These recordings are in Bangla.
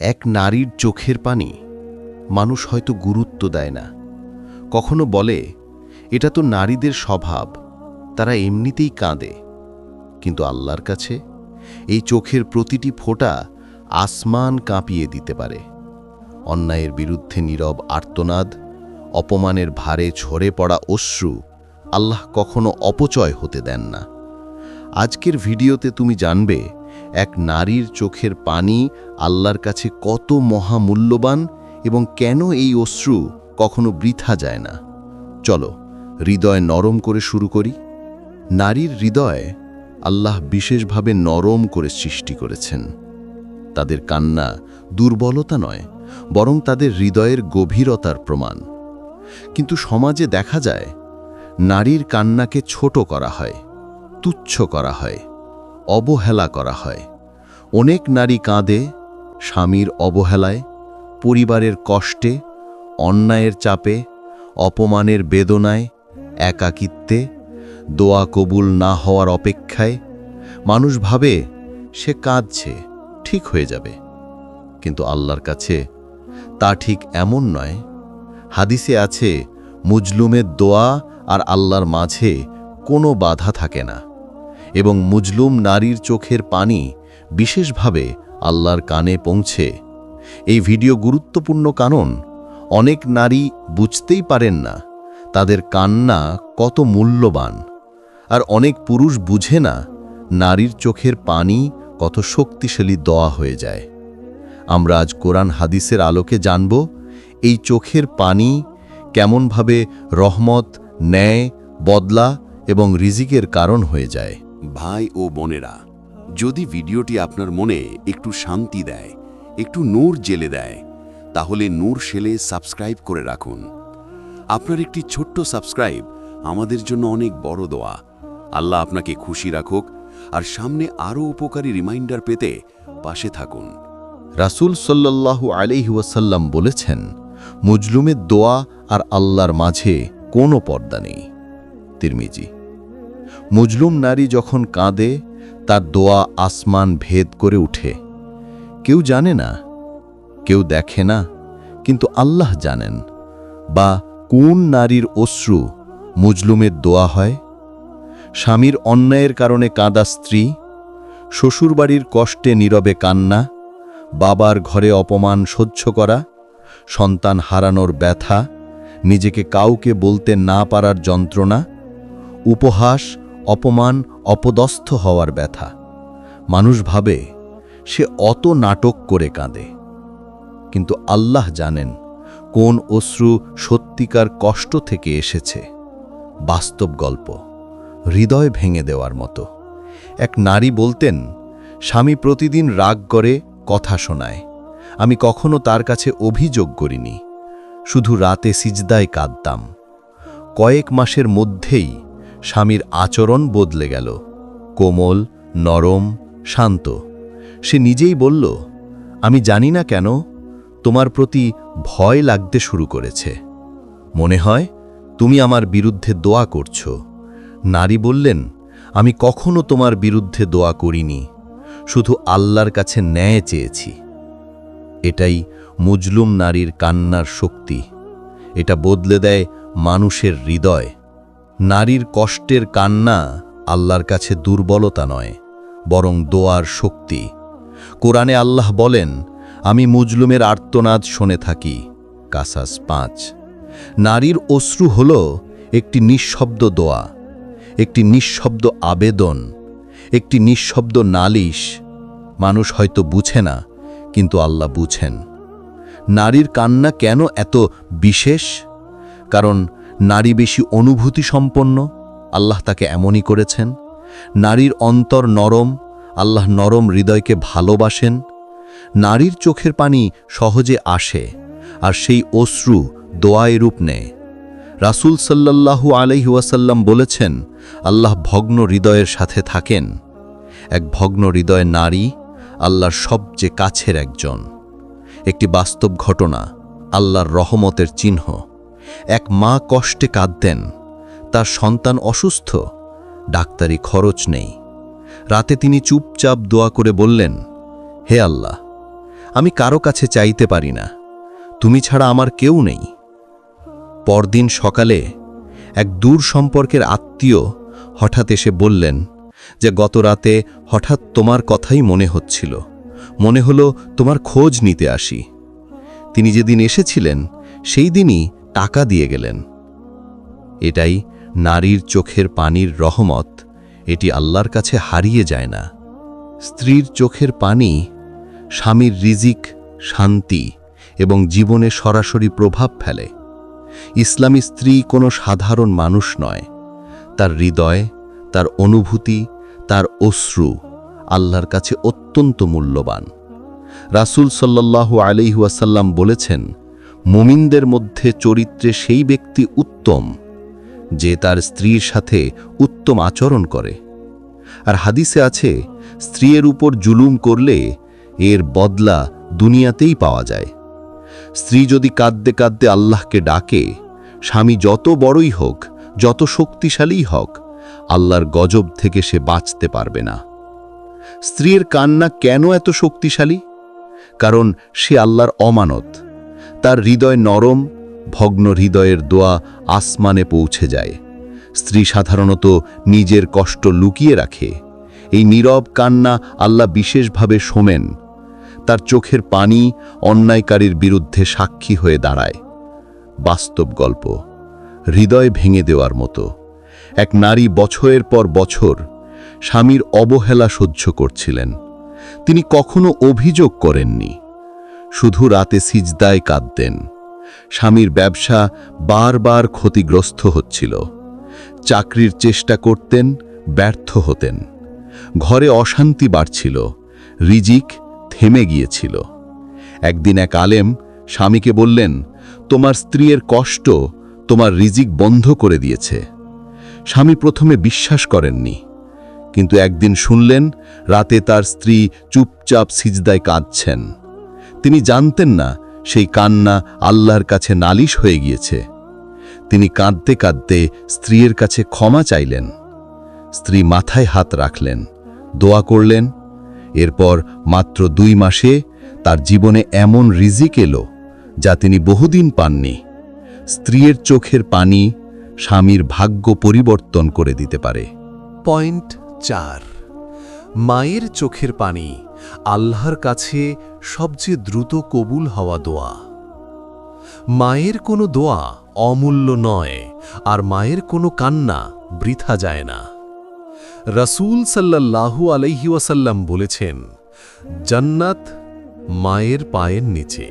এক নারীর চোখের পানি মানুষ হয়তো গুরুত্ব দেয় না। কখনো বলে, এটা তো নারীদের স্বভাব, তারা এমনিতেই কাঁদে। কিন্তু আল্লাহর কাছে এই চোখের প্রতিটি ফোঁটা আসমান কাঁপিয়ে দিতে পারে। অন্যায়ের বিরুদ্ধে নীরব আর্তনাদ, অপমানের ভারে ঝরে পড়া অশ্রু আল্লাহ কখনো অপচয় হতে দেন না। আজকের ভিডিওতে তুমি জানবে এক নারীর চোখের পানি আল্লাহর কাছে কত মহামূল্যবান এবং কেন এই অশ্রু কখনো বৃথা যায় না। চলো, হৃদয় নরম করে শুরু করি। নারীর হৃদয় আল্লাহ বিশেষভাবে নরম করে সৃষ্টি করেছেন। তাদের কান্না দুর্বলতা নয়, বরং তাদের হৃদয়ের গভীরতার প্রমাণ। কিন্তু সমাজে দেখা যায়, নারীর কান্নাকে ছোট করা হয়, তুচ্ছ করা হয়, অবহেলা করা হয়। অনেক নারী কাঁদে, স্বামীর অবহেলায়, পরিবারের কষ্টে, অন্যায়ের চাপে, অপমানের বেদনায়, একাকিত্বে, দোয়া কবুল না হওয়ার অপেক্ষায়। মানুষ ভাবে, সে কাঁদছে, ঠিক হয়ে যাবে। কিন্তু আল্লাহর কাছে তা ঠিক এমন নয়। হাদিসে আছে, মুজলুমের দোয়া আর আল্লাহর মাঝে কোনো বাধা থাকে না। এবং মুজলুম নারীর চোখের পানি বিশেষভাবে আল্লাহর কানে পৌঁছে। এই ভিডিও গুরুত্বপূর্ণ কারণ, অনেক নারী বুঝতেই পারেন না তাদের কান্না কত মূল্যবান। আর অনেক পুরুষ বুঝে না নারীর চোখের পানি কত শক্তিশালী দোয়া হয়ে যায়। আমরা আজ কোরআন হাদিসের আলোকে জানব, এই চোখের পানি কেমনভাবে রহমত, ন্যায়, বদলা এবং রিজিকের কারণ হয়ে যায়। ভাই ও বোনেরা যদি ভিডিওটি আপনার মনে একটু শান্তি দেয়, একটু নূর জেলে দেয়, তাহলে নূর সেলে সাবস্ক্রাইব করে রাখুন। আপনার একটি ছোট্ট সাবস্ক্রাইব আমাদের জন্য অনেক বড় দোয়া। আল্লাহ আপনাকে খুশি রাখুক আর সামনে আরও উপকারী রিমাইন্ডার পেতে পাশে থাকুন। রাসূল সাল্লাল্লাহু আলাইহি বলেছেন, মুজলুমের দোয়া আর আল্লাহর মাঝে কোনো পর্দা নেই। তিরমিজি, মুজলুম নারী যখন কাঁদে তার দোয়া আসমান ভেদ করে উঠে। কেউ জানে না, কেউ দেখে না, কিন্তু আল্লাহ জানেন। বা কোন নারীর অশ্রু মুজলুমের দোয়া হয়? স্বামীর অন্যায়ের কারণে কাঁদা স্ত্রী, শ্বশুরবাড়ির কষ্টে নীরবে কান্না, বাবার ঘরে অপমান সহ্য করা, সন্তান হারানোর ব্যথা, নিজেকে কাউকে বলতে না পারার যন্ত্রণা, উপহাস অপমান, অপদস্থ হওয়ার ব্যথা। মানুষ ভাবে, সে অত নাটক করে কাঁদে। কিন্তু আল্লাহ জানেন কোন অশ্রু সত্যিকার কষ্ট থেকে এসেছে। বাস্তব গল্প, হৃদয় ভেঙে দেওয়ার মতো। এক নারী বলতেন, স্বামী প্রতিদিন রাগ করে, কথা শোনায়। আমি কখনো তার কাছে অভিযোগ করিনি। শুধু রাতে সিজদায় কাঁদতাম। কয়েক মাসের মধ্যেই স্বামীর আচরণ বদলে গেল। কোমল, নরম, শান্ত। সে নিজেই বলল, আমি জানি না কেন, তোমার প্রতি ভয় লাগতে শুরু করেছে। মনে হয় তুমি আমার বিরুদ্ধে দোয়া করছ। নারী বললেন, আমি কখনো তোমার বিরুদ্ধে দোয়া করিনি, শুধু আল্লাহর কাছে ন্যায় চেয়েছি। এটাই মুজলুম নারীর কান্নার শক্তি। এটা বদলে দেয় মানুষের হৃদয়। নারীর কষ্টের কান্না আল্লাহর কাছে দুর্বলতা নয়, বরং দোয়ার শক্তি। কোরআনে আল্লাহ বলেন, আমি মুজলুমের আর্তনাদ শুনে থাকি। কাসাস পাঁচ। নারীর অশ্রু হল একটি নিঃশব্দ দোয়া, একটি নিঃশব্দ আবেদন, একটি নিঃশব্দ নালিশ। মানুষ হয়তো বুঝে না, কিন্তু আল্লাহ বুঝেন। নারীর কান্না কেন এত বিশেষ? কারণ নারী বেশি অনুভূতি সম্পন্ন আল্লাহ তাকে এমনই করেছেন। নারীর অন্তর নরম, আল্লাহ নরম হৃদয়কে ভালোবাসেন। নারীর চোখের পানি সহজে আসে আর সেই অশ্রু দোয়ায় রূপ নেয়। রাসূল সাল্লাল্লাহু আলাইহি ওয়াসাল্লাম বলেছেন, আল্লাহ ভগ্ন হৃদয়ের সাথে থাকেন। এক ভগ্ন হৃদয় নারী আল্লাহর সবচেয়ে কাছের একজন। একটি বাস্তব ঘটনা, আল্লাহর রহমতের চিহ্ন। এক মা কষ্টে কাঁদতেন। তার সন্তান অসুস্থ, ডাক্তারি খরচ নেই। রাতে তিনি চুপচাপ দোয়া করে বললেন, হে আল্লাহ, আমি কারও কাছে চাইতে পারি না। তুমি ছাড়া আমার কেউ নেই। পরদিন সকালে এক দূর সম্পর্কের আত্মীয় হঠাৎ এসে বললেন যে, গত রাতে হঠাৎ তোমার কথাই মনে হচ্ছিল। মনে হলো তোমার খোঁজ নিতে আসি। তিনি যেদিন এসেছিলেন, সেই দিনই টাকা দিয়ে গেলেন। এটাই নারীর চোখের পানির রহমত, এটি আল্লাহর কাছে হারিয়ে যায় না। স্ত্রীর চোখের পানি, স্বামীর রিজিক, শান্তি এবং জীবনে সরাসরি প্রভাব ফেলে। ইসলামী স্ত্রী কোনো সাধারণ মানুষ নয়। তার হৃদয়, তার অনুভূতি, তার অশ্রু আল্লাহর কাছে অত্যন্ত মূল্যবান। রাসূল সাল্লাল্লাহু আলাইহুয়াসাল্লাম বলেছেন মুমিনদের মধ্যে চরিত্রে সেই ব্যক্তি উত্তম, যে তার স্ত্রীর সাথে উত্তম আচরণ করে। আর হাদিসে আছে, স্ত্রীর উপর জুলুম করলে এর বদলা দুনিয়াতেই পাওয়া যায়। স্ত্রী যদি কাঁদতে কাঁদতে আল্লাহকে ডাকে, স্বামী যত বড়ই হোক, যত শক্তিশালীই হোক, আল্লাহর গজব থেকে সে বাঁচতে পারবে না। স্ত্রীর কান্না কেন এত শক্তিশালী? কারণ সে আল্লাহর অমানত। তার হৃদয় নরম, ভগ্ন হৃদয়ের দোয়া আসমানে পৌঁছে যায়। স্ত্রী সাধারণত নিজের কষ্ট লুকিয়ে রাখে। এই নীরব কান্না আল্লাহ বিশেষভাবে শোমেন তার চোখের পানি অন্যায়কারীর বিরুদ্ধে সাক্ষী হয়ে দাঁড়ায়। বাস্তব গল্প। হৃদয় ভেঙে দেওয়ার মতো। এক নারী বছরের পর বছর স্বামীর অবহেলা সহ্য করছিলেন। তিনি কখনো অভিযোগ করেননি। শুধু রাতে সিজদায় কাঁদতেন। স্বামীর ব্যবসা বারবার ক্ষতিগ্রস্ত হচ্ছিল। চাকরির চেষ্টা করতেন, ব্যর্থ হতেন। ঘরে অশান্তি বাড়ছিল, রিজিক থেমে গিয়েছিল। একদিন এক আলেম স্বামীকে বললেন, তোমার স্ত্রীর কষ্ট তোমার রিজিক বন্ধ করে দিয়েছে। স্বামী প্রথমে বিশ্বাস করেননি, কিন্তু একদিন শুনলেন রাতে তার স্ত্রী চুপচাপ সিজদায় কাঁদছেন। তিনি জানতেন না সেই কান্না আল্লাহর কাছে নালিশ হয়ে গিয়েছে। তিনি কাঁদতে কাঁদতে স্ত্রীর কাছে ক্ষমা চাইলেন। স্ত্রী মাথায় হাত রাখলেন, দোয়া করলেন। এরপর মাত্র দুই মাসে তার জীবনে এমন রিজিক এলো যা তিনি বহুদিন পাননি। স্ত্রীর চোখের পানি স্বামীর ভাগ্য পরিবর্তন করে দিতে পারে। পয়েন্ট চার, মায়ের চোখের পানি। আল্লাহর কাছে সবচেয়ে দ্রুত কবুল হওয়া দোয়া। মায়ের কোনো দোয়া অমূল্য নয়, আর মায়ের কোনো কান্না বৃথা যায় না। রসুল সাল্লাল্লাহু আলাইহি ওয়াসাল্লাম বলেছেন, জান্নাত মায়ের পায়ের নিচে।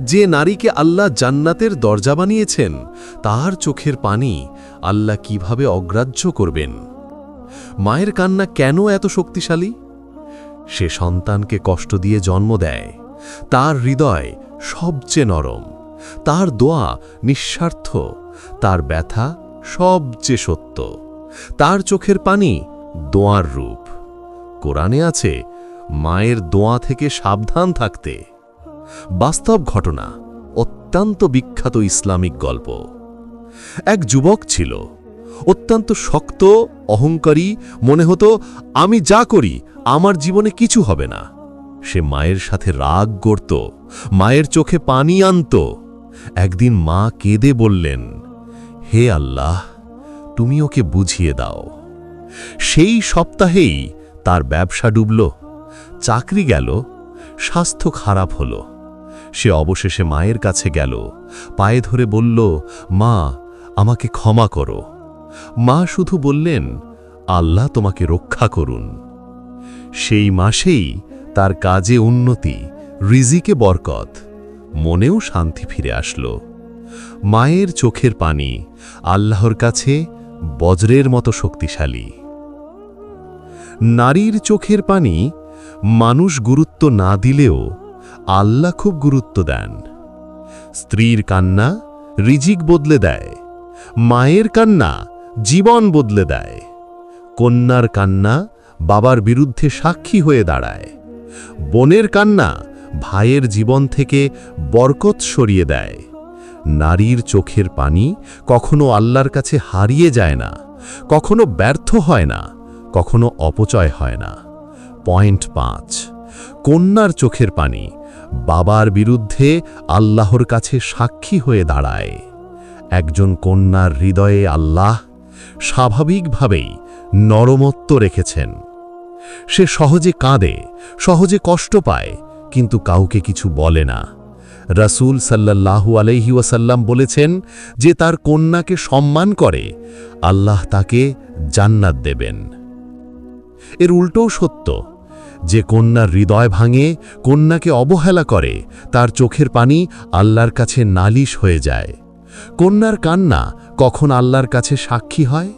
যে নারীকে আল্লাহ জান্নাতের দরজা বানিয়েছেন তার চোখের পানি আল্লাহ কীভাবে অগ্রাহ্য করবেন? মায়ের কান্না কেন এত শক্তিশালী? সে সন্তানকে কষ্ট দিয়ে জন্ম দেয়। তার হৃদয় সবচেয়ে নরম। তার দোয়া নিঃস্বার্থ। তার ব্যথা সবচেয়ে সত্য। তার চোখের পানি দোয়ার রূপ। কোরআনে আছে, মায়ের দোয়া থেকে সাবধান থাকতে। বাস্তব ঘটনা, অত্যন্ত বিখ্যাত ইসলামিক গল্প। এক যুবক ছিল অত্যন্ত শক্ত, অহংকারী, মনে হতো, আমি যা করি, আমার জীবনে কিছু হবে না। সে মায়ের সাথে রাগ করত মায়ের চোখে পানি আনত। একদিন মা কেঁদে বললেন, হে আল্লাহ, তুমি ওকে বুঝিয়ে দাও। সেই সপ্তাহেই তার ব্যবসা ডুবল, চাকরি গেল, স্বাস্থ্য খারাপ হলো। সে অবশেষে মায়ের কাছে গেল, পায়ে ধরে বলল, মা, আমাকে ক্ষমা করো। মা শুধু বললেন, আল্লাহ তোমাকে রক্ষা করুন। সেই মাসেই তার কাজে উন্নতি, রিজিকে বরকত, মনেও শান্তি ফিরে আসলো। মায়ের চোখের পানি আল্লাহর কাছে বজ্রের মতো শক্তিশালী। নারীর চোখের পানি মানুষ গুরুত্ব না দিলেও আল্লাহ খুব গুরুত্ব দেন। স্ত্রীর কান্না রিজিক বদলে দেয়, মায়ের কান্না জীবন বদলে দেয়। কন্যার কান্না বাবার বিরুদ্ধে সাক্ষী হয়ে দাঁড়ায়। বোনের কান্না ভাইয়ের জীবন থেকে বরকত সরিয়ে দেয়। নারীর চোখের পানি কখনো আল্লাহর কাছে হারিয়ে যায় না, কখনো ব্যর্থ হয় না, কখনো অপচয় হয় না। পয়েন্ট পাঁচ, কন্যার চোখের পানি বাবার বিরুদ্ধে আল্লাহর কাছে সাক্ষী হয়ে দাঁড়ায়। একজন কন্যার হৃদয়ে আল্লাহ স্বাভাবিকভাবেই নরমত্ব রেখেছেন। সে সহজে কাঁদে, সহজে কষ্ট পায়, কিন্তু কাউকে কিছু বলে না। রাসূল সাল্লাল্লাহু আলাইহি ওয়াসাল্লাম বলেছেন যে তার কন্যাকে সম্মান করে আল্লাহ তাকে জান্নাত দেবেন। এর উল্টোও সত্য, যে কন্যার হৃদয় ভাঙে, কন্যাকে অবহেলা করে, তার চোখের পানি আল্লাহর কাছে নালিশ হয়ে যায়। কন্যার কান্না কখন আল্লাহর কাছে সাক্ষী হয়?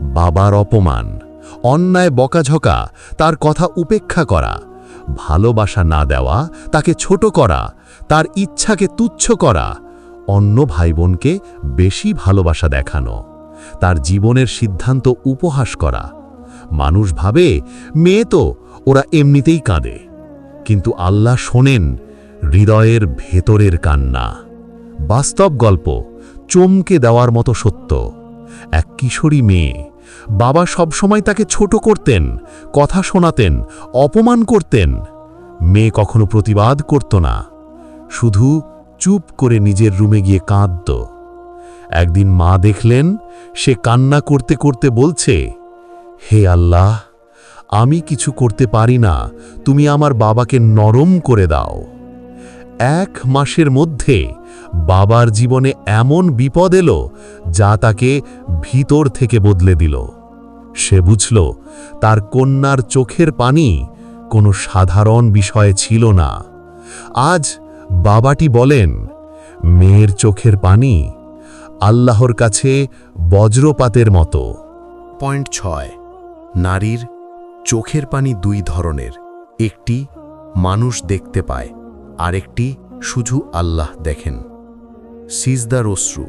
বাবার অপমান, অন্যায় বকাঝকা, তার কথা উপেক্ষা করা, ভালোবাসা না দেওয়া, তাকে ছোট করা, তার ইচ্ছাকে তুচ্ছ করা, অন্য ভাই বোনকে বেশি ভালোবাসা দেখানো, তার জীবনের সিদ্ধান্ত উপহাস করা। মানুষ ভাবে, মেয়ে তো, ওরা এমনিতেই কাঁদে। কিন্তু আল্লাহ শোনেন, হৃদয়ের ভেতরের কান্না। বাস্তব গল্প চমকে দেওয়ার মতো সত্য। এক কিশোরী মেয়ে। বাবা সবসময় তাকে ছোট করতেন, কথা শোনাতেন, অপমান করতেন। মেয়ে কখনো প্রতিবাদ করত না। শুধু চুপ করে নিজের রুমে গিয়ে কাঁদত। একদিন মা দেখলেন, সে কান্না করতে করতে বলছে, হে আল্লাহ, আমি কিছু করতে পারি না, তুমি আমার বাবাকে নরম করে দাও। এক মাসের মধ্যে বাবার জীবনে এমন বিপদ এলো যা তাকে ভিতর থেকে বদলে দিল। সে বুঝল, তার কন্যার চোখের পানি কোনো সাধারণ বিষয়ে ছিল না। আজ বাবাটি বলেন, মেয়ের চোখের পানি আল্লাহর কাছে বজ্রপাতের মতো। পয়েন্ট ছয়, নারীর চোখের পানি দুই ধরনের, একটি মানুষ দেখতে পায়, আরেকটি শুধু আল্লাহ দেখেন। সিজদার অশ্রু।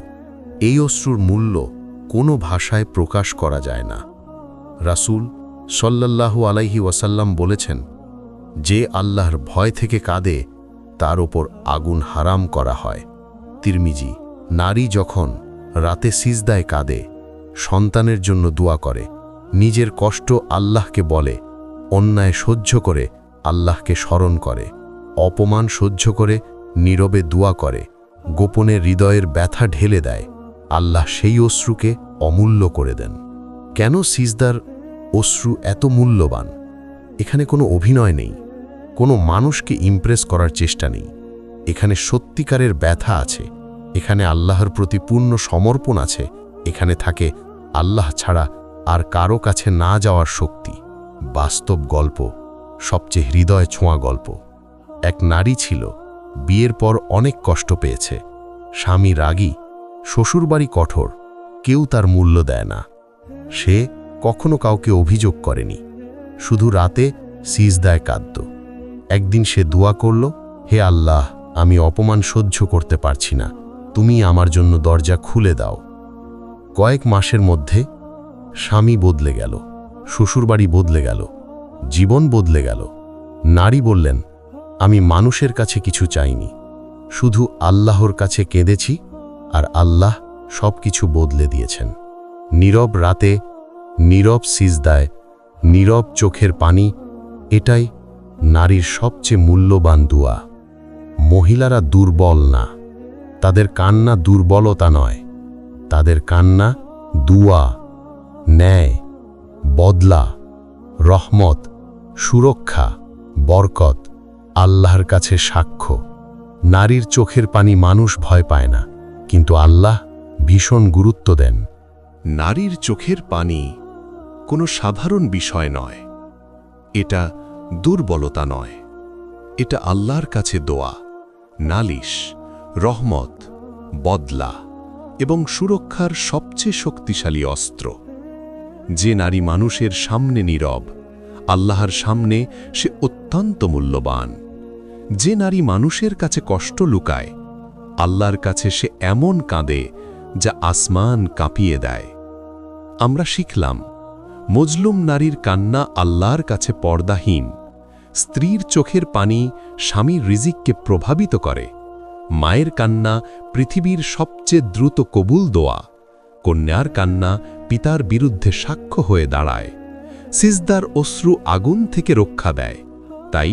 এই অশ্রুর মূল্য কোনো ভাষায় প্রকাশ করা যায় না। রাসূল সল্লাল্লাহু আলাইহি ওয়াসাল্লাম বলেছেন, যে আল্লাহর ভয় থেকে কাঁদে, তার ওপর আগুন হারাম করা হয়। তিরমিজি, নারী যখন রাতে সিজদায় কাঁদে, সন্তানের জন্য দোয়া করে, নিজের কষ্ট আল্লাহকে বলে, অন্যায় সহ্য করে আল্লাহকে স্মরণ করে, অপমান সহ্য করে, নীরবে দোয়া করে গোপনে হৃদয়ের ব্যথা ঢেলে দেয়। আল্লাহ সেই অশ্রুকে অমূল্য করে দেন। কেন সিজদার অশ্রু এত মূল্যবান? এখানে কোনো অভিনয় নেই। কোনো মানুষকে ইমপ্রেস করার চেষ্টা নেই। এখানে সত্যিকারের ব্যথা আছে। এখানে আল্লাহর প্রতি পূর্ণ সমর্পণ আছে। এখানে থাকে, আল্লাহ ছাড়া আর কারও কাছে না যাওয়ার শক্তি। বাস্তব গল্প, সবচেয়ে হৃদয় ছোঁয়া গল্প। এক নারী ছিল বিয়ের পর অনেক কষ্ট পেয়েছে। স্বামী রাগী, শ্বশুরবাড়ি কঠোর, কেউ তার মূল্য দেয় না। সে কখনো কাউকে অভিযোগ করেনি। শুধু রাতে সিজ সিজদায় কাঁদত। একদিন সে দোয়া করল, হে আল্লাহ, আমি অপমান সহ্য করতে পারছি না। তুমি আমার জন্য দরজা খুলে দাও। কয়েক মাসের মধ্যে স্বামী বদলে গেল, শ্বশুরবাড়ি বদলে গেল, জীবন বদলে গেল। নারী বললেন আমি মানুষের কাছে কিছু চাইনি। শুধু আল্লাহর কাছে কেঁদেছি আর আল্লাহ সব কিছু বদলে দিয়েছেন। নীরব রাতে, নীরব সিজদায়, নীরব চোখের পানি, এটাই নারীর সবচেয়ে মূল্যবান দুয়া। মহিলারা দুর্বল না। তাদের কান্না দুর্বলতা নয়। তাদের কান্না দুয়া, ন্যায়, বদলা, রহমত, সুরক্ষা, বরকত। আল্লাহর কাছে সাক্ষ্য। নারীর চোখের পানি মানুষ ভয় পায় না, কিন্তু আল্লাহ ভীষণ গুরুত্ব দেন। নারীর চোখের পানি কোনো সাধারণ বিষয় নয়, এটা দুর্বলতা নয়। এটা আল্লাহর কাছে দোয়া, নালিশ, রহমত, বদলা এবং সুরক্ষার সবচেয়ে শক্তিশালী অস্ত্র। যে নারী মানুষের সামনে নীরব, আল্লাহর সামনে সে অত্যন্ত মূল্যবান। যে নারী মানুষের কাছে কষ্ট লুকায়, আল্লাহর কাছে সে এমন কাঁদে যা আসমান কাঁপিয়ে দেয়। আমরা শিখলাম, মজলুম নারীর কান্না আল্লাহর কাছে পর্দাহীন, স্ত্রীর চোখের পানি স্বামীর রিজিককে প্রভাবিত করে, মায়ের কান্না পৃথিবীর সবচেয়ে দ্রুত কবুল দোয়া, কন্যার কান্না পিতার বিরুদ্ধে সাক্ষ্য হয়ে দাঁড়ায়, সিজদার অশ্রু আগুন থেকে রক্ষা দেয়, তাই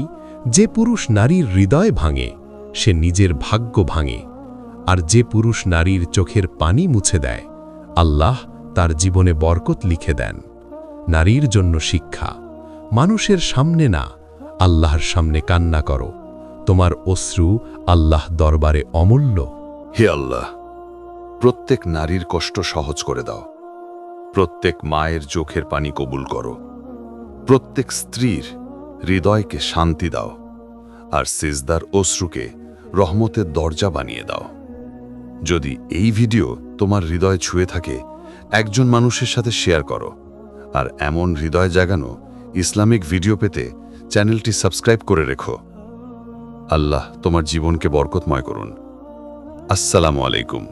যে পুরুষ নারীর হৃদয় ভাঙে, সে নিজের ভাগ্য ভাঙে। আর যে পুরুষ নারীর চোখের পানি মুছে দেয়, আল্লাহ তার জীবনে বরকত লিখে দেন। নারীর জন্য শিক্ষা, মানুষের সামনে না, আল্লাহর সামনে কান্না করো। তোমার অশ্রু আল্লাহ দরবারে অমূল্য। হে আল্লাহ, প্রত্যেক নারীর কষ্ট সহজ করে দাও। প্রত্যেক মায়ের চোখের পানি কবুল করো। প্রত্যেক স্ত্রীর হৃদয়কে শান্তি দাও আর সিজদার অশ্রুকে রহমতের দরজা বানিয়ে দাও। যদি এই ভিডিও তোমার হৃদয় ছুঁয়ে থাকে, একজন মানুষের সাথে শেয়ার করো। আর এমন হৃদয় জাগানো ইসলামিক ভিডিও পেতে চ্যানেলটি সাবস্ক্রাইব করে রেখো। আল্লাহ তোমার জীবনকে বরকতময় করুন। আসসালামু আলাইকুম।